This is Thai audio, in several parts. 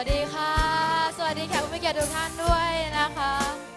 วัสดีค่ะ สวัสดีแขกผู้มีเกียรติทุกท่านด้วยนะคะ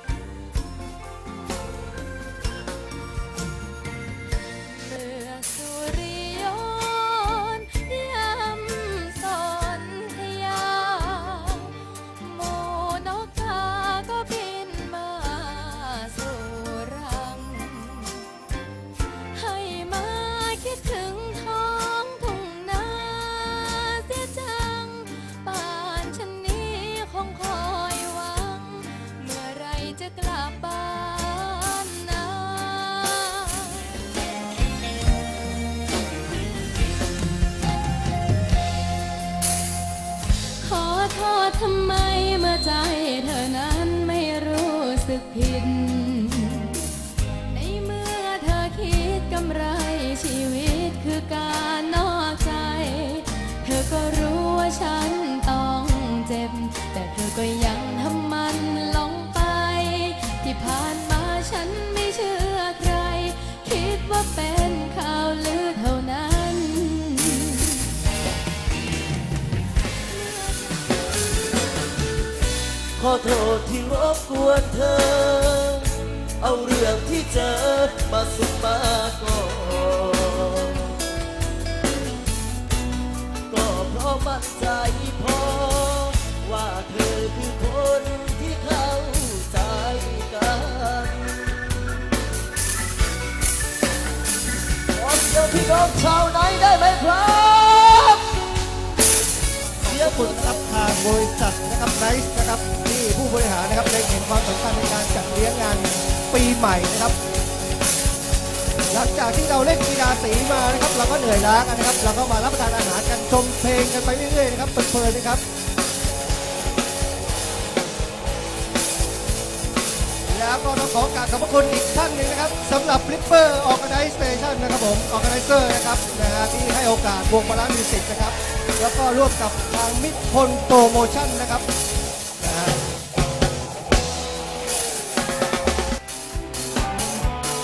ก็ยังทำมันหลงไป ที่ผ่านมาฉันไม่เชื่อใคร คิดว่าเป็นข่าวลือเท่านั้น ขอโทษที่รบกวนเธอ เอาเรื่องที่เจอมาสุมมาก่อน ขอเสียงพี่น้องชาวไหนได้ไหมครับเสียงขอบคุณครับทางบริษัทนะครับไนซ์นะครับที่ผู้บริหารนะครับได้เห็นความสำคัญในการจัดเลี้ยงงานปีใหม่นะครับ หลังจากที่เราเล่นกีฬาสีมานะครับ เราก็เหนื่อยล้ากันนะครับ เราก็มารับประทานอาหารกันชมเพลงกันไปเรื่อยๆนะครับเพลินๆนะครับ ก็ต้องขอกราบขอบพระคุณอีกท่านหนึ่งนะครับสำหรับ Flipper Organization นนะครับผม Organizer นะครับนะฮะที่ให้โอกาสวงบาลานซ์มิวสิกนะครับแล้วก็ร่วมกับทางมิตรพลโปรโมชั่นนะครับนะฮะ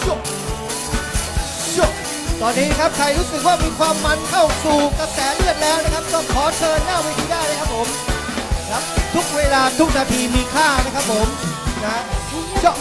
ชุบชุบตอนนี้ครับใครรู้สึกว่ามีความมันเข้าสู่กระแสเลือดแล้วนะครับ ก็ขอเชิญหน้าเวทีได้เลยครับผมครับทุกเวลาทุกนาทีมีค่านะครับผมนะ 跳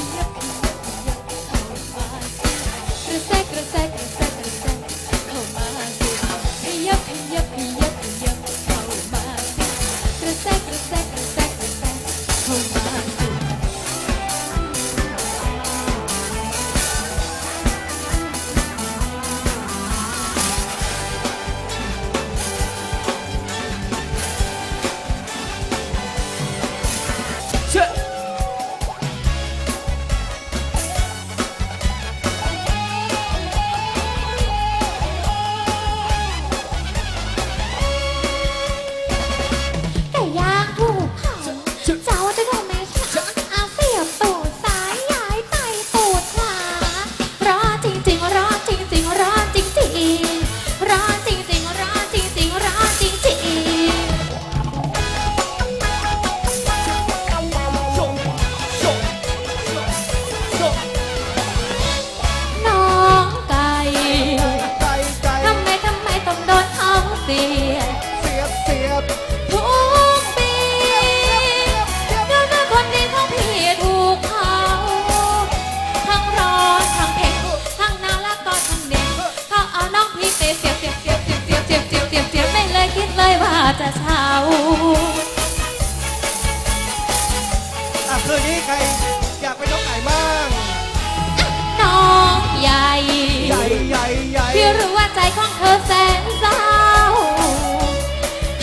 พี่รู้ว่าใจของเธอแสนเศร้า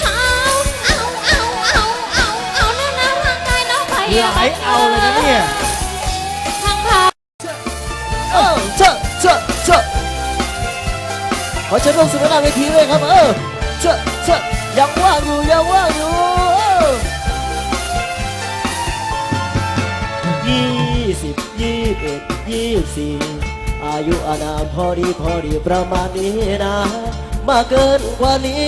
เอาเอาเอาเอาเอาเอาน้อหน้าร่างกายน้องไปหลายเอาเลยนะเนี่ยทั้งเผาเออเชื่อเชื่อเชื่อขอเชิญร่วมสู่หน้าเวทีเลยครับ เออเชื่อเชื่อยังว่างอยู่ยังว่างอยู่เออยี่สิบยี่สิบเอ็ดยี่สิบสี่ อายุอานามพอดีพอดีประมาณนี้นะ มาเกินกว่านี้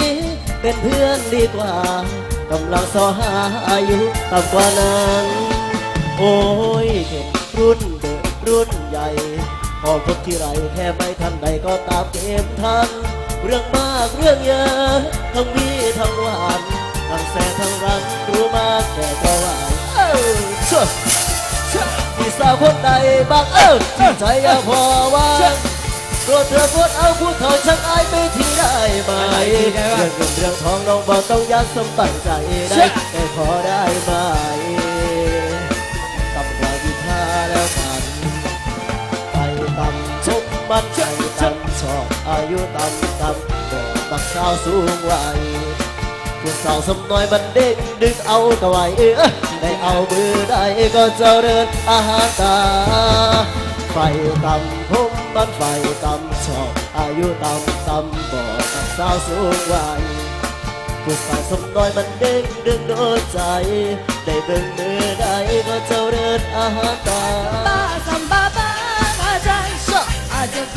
เป็นเพื่อนดีกว่ากำลังสอหาอายุต่ำกว่านั้นโอ้ยเห็นรุ่นเด็กรุ่นใหญ่พอพบที่ไรแค่ไม่ทันใดก็ตามเกมทัน เรื่องมากเรื่องเยอะทั้งวีทั้งหวานทั้งแสนทั้งรันรู้มากแก่ก็หวาเออ คนใดบางเออที่ใจอย่าพอว่างโปรดเธอโปรดเอาผู้เฒ่าช่างอายไปที่ได้ไหมเรื่องเงินเรื่องทองน้องบอกต้องยัดสมบัติใจได้แต่ขอได้ไหมตำราวิชาแล้วกันไปตำชกมันไปตำชอบอายุตำตำบอกบักสาวสูงวัย ผู้สาวสมน้อยมันเด้งดึงเอาตะไวเออได้เอามือได้ก็เจ้าเดินอาหารตา ไฟต่ำผมมันไฟต่ำชอบอายุต่ำต่ำบอกบักสาวสูงวัยผู้สาวสมน้อยมันเด้งดึงโดนใจ ได้เบิ่งมือได้ก็เจ้าเดินอาหารตา Samba samba bagai Aja ke asal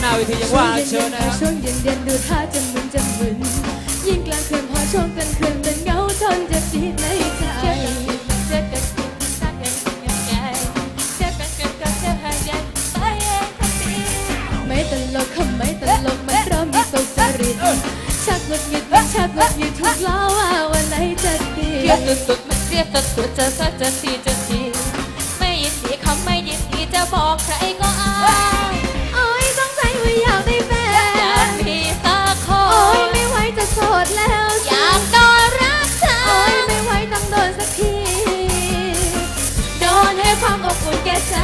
หน้าเวทียังว่าเชิญนะครับช่วงเย็นเย็นดูท่าจะมึนจะมึนยิ่งกลางคืนพอช่วงกลางคืนเป็นเงาทนจะจีดในใจเชื่อกันเชื่อกันชักยังยังไงเชื่อกันกันก็เชื่อหัดใหญ่ไปเองทั้งปีไม่ตลกค่ะไม่ตลกมันเริ่มมีตกจริตชักหงุดหงิดมันชักหงุดหงิดถูกล้อว่าวันไหนจะดีเรียกตุดตุดมันเรียกตุดตุดจะสักจะสีจะสีไม่ยินดีเขาไม่ยินดีจะบอกใครก็เอาโอ้ย สงสัยว่าอยากได้แฟอยากนมีสักคโอ้ยนไม่ไหวจะโสดแล้วอสิยากโดนรักษาโอ้ยไม่ไหวต้องโดนสักที โดนให้ความอบอุ่นแก่ใจ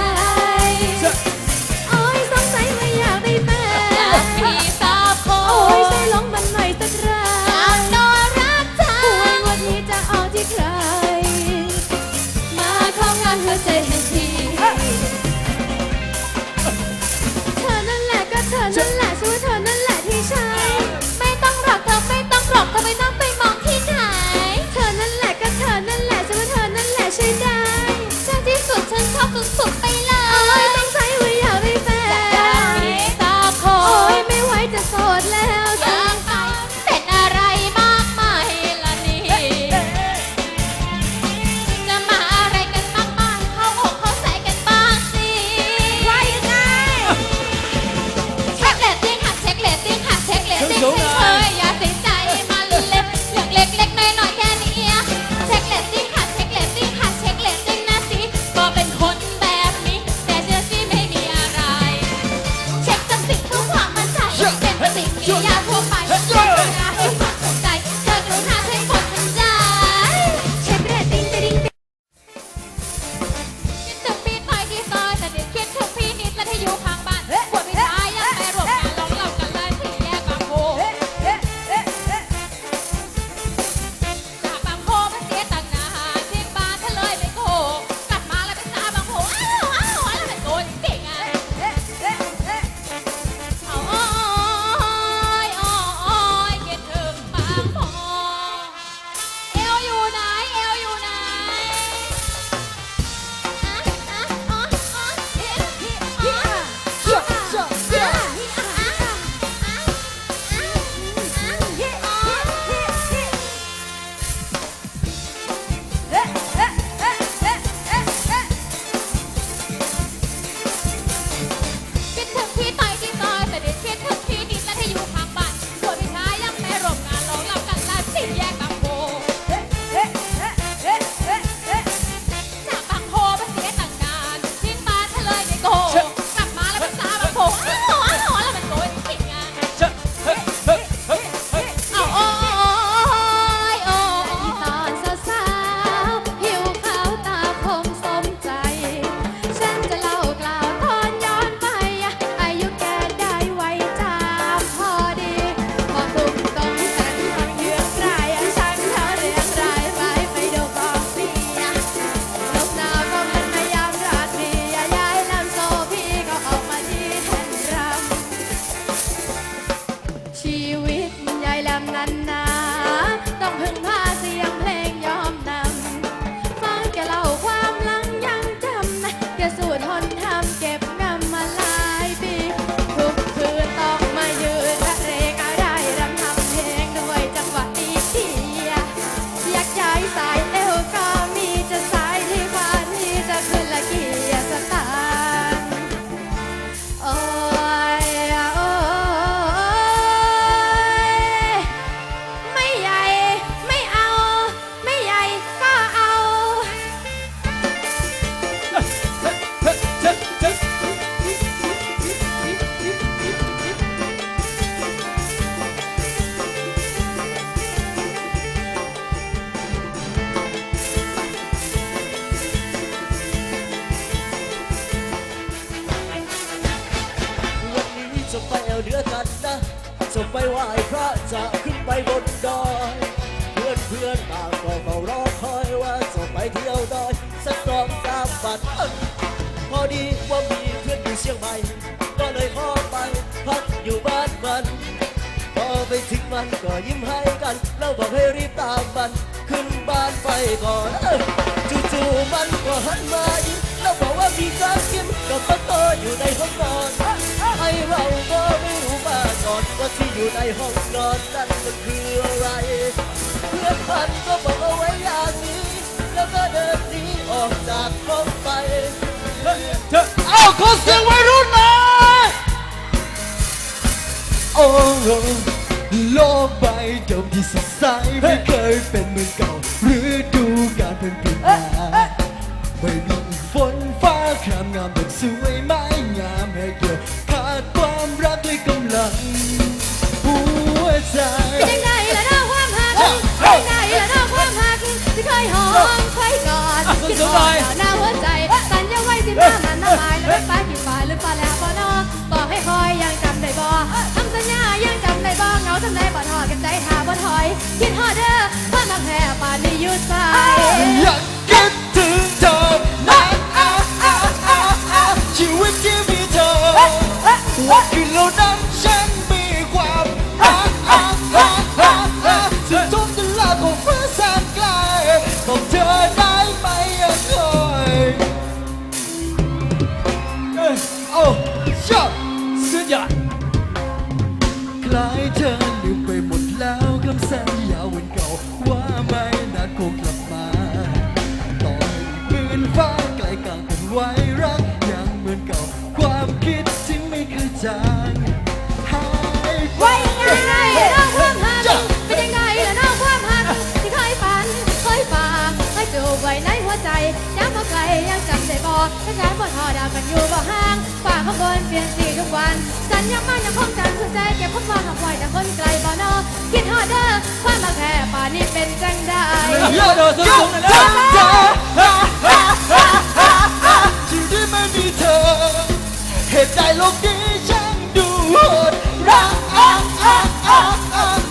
ไปถึงมันก็ยิ้มให้กัน แล้วบอกให้รีบตามมัน ขึ้นบ้านไปก่อนเอ้ยจู่ๆมันก็หันมายิ้มแล้วบอกว่ามีการกินกับปะโตอยู่ในห้องนอนไอเราก็ไม่รู้มาก่อนว่าที่อยู่ในห้องนอนนั้นมันคืออะไร เพื่อนมันก็บอกเอาไว้อย่างนี้ แล้วก็เดินหนีออกจากห้องไปเอาขอเสียงวัยรุ่นหน่อยโอ้ โหโลกใบเดิมที่สดใสไม่เคยเป็นเหมือนเก่าหรือดูการเพิ่งเปลี่ยนมาไม่มีฝนฟ้าครามงามแบบสวยไม้งามให้เกี่ยวขาดความรักและกำลังหัวใจเป็นยังไงล่ะน้าความหักเป็นยังไงล่ะน้าความหักที่เคยหอมเคยกอดที่กอดหน้าหัวใจสัญญาไว้สิมามันน้ำลายแล้วไปกี่ฝ่ายหรือปลา บ่ถอย คิดฮอดเด้อความรักแท้ป่านนี้อยู่ใส่อยากคิดถึงเธอนะอะอะอะอะชีวิตที่มีเธอวันคืนเหล่านั้น ไว้รักยังเหมือนเก่า ความคิดที่ไม่เคยจางหายไป ไว้ยังไงล่ะความหักเป็นยังไงล่ะน้าความหักที่เคยฝันเคยฝากให้จูบไว้ในหัวใจย้ำว่าใครยังจำได้บ่ถ้าฉันบ่ทอดาวกันอยู่บ่ห่างฝ่าข้างบนเปลี่ยนสีทุกวันสัญญามันยังคงจำคือใจเก็บความหวังเอาไว้แต่คนไกลบ่นอคิดฮอดเด้อความรักแท้ป่านนี้เป็นจังได้โยโดสูงๆเลยนะ ที่เธอ เหตุใดโลกนี้ช่างดูโหดร้าย